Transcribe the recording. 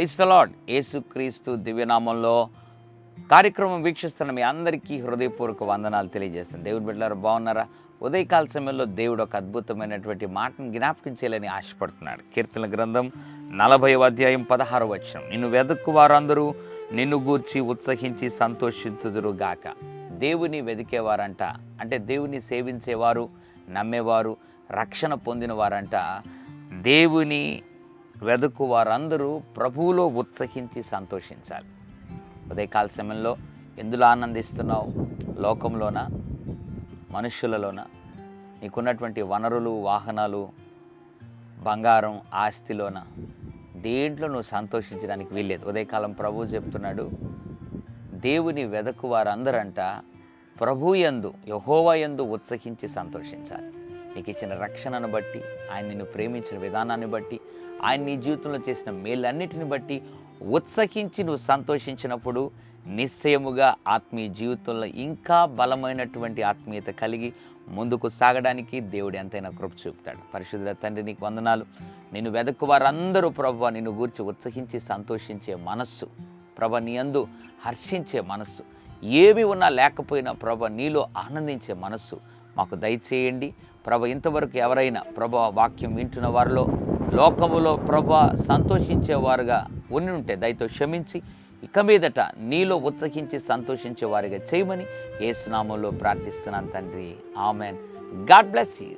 Price the lord యేసుక్రీస్తు దివ్యనామంలో కార్యక్రమం వీక్షిస్తున్న మీ అందరికీ హృదయపూర్వక వందనాలు తెలియజేస్తాను. దేవుడు బిడ్డలారు బాగున్నారా? ఉదయకాల సమయంలో దేవుడు ఒక అద్భుతమైనటువంటి మాటను జ్ఞాపకం చేయాలని ఆశపడుతున్నాడు. కీర్తన గ్రంథం నలభై అధ్యాయం పదహారు వచ్చం నిన్ను వెదక్కు వారందరూ నిన్ను గూర్చి ఉత్సహించి సంతోషించుదురు గాక. దేవుని వెదికేవారంట అంటే దేవుని సేవించేవారు నమ్మేవారు రక్షణ పొందిన వారంట దేవుని వెదకు వారందరూ ప్రభువులో ఉత్సహించి సంతోషించాలి. ఉదయకాల సమయంలో ఎందులో ఆనందిస్తున్నావు? లోకంలోన? మనుషులలోన నీకున్నటువంటి వనరులు వాహనాలు బంగారం ఆస్తిలోన? దేంట్లో నువ్వు సంతోషించడానికి వీల్లేదు. ఉదయకాలం ప్రభువు చెప్తున్నాడు దేవుని వెదకు వారందరంట ప్రభు యందు యహోవా యందు ఉత్సహించి సంతోషించాలి. నీకు ఇచ్చిన రక్షణను బట్టి ఆయన నిన్ను ప్రేమించిన విధానాన్ని బట్టి ఆయన నీ జీవితంలో చేసిన మేలన్నిటిని బట్టి ఉత్సహించి నువ్వు సంతోషించినప్పుడు నిశ్చయముగా ఆత్మీయ జీవితంలో ఇంకా బలమైనటువంటి ఆత్మీయత కలిగి ముందుకు సాగడానికి దేవుడు ఎంతైనా కృప చూపుతాడు. పరిశుద్ధ తండ్రి నీకు వందనాలు. నేను వెదక్కు వారందరూ ప్రభు నిన్ను గూర్చి ఉత్సహించి సంతోషించే మనస్సు ప్రభ నీ అందు హర్షించే మనస్సు. ఏమి ఉన్నా లేకపోయినా ప్రభ నీలో ఆనందించే మనస్సు మాకు దయచేయండి. ప్రభ ఇంతవరకు ఎవరైనా ప్రభ వాక్యం వింటున్న వారిలో లోకములో ప్రభు సంతోషించేవారుగా ఉన్ని ఉంటే దయతో క్షమించి ఇక మీదట నీలో ఉత్సహించి సంతోషించే వారిగా చేయమని స్నామంలో ప్రార్థిస్తున్నాను తండ్రి. ఆమెన్. God bless you.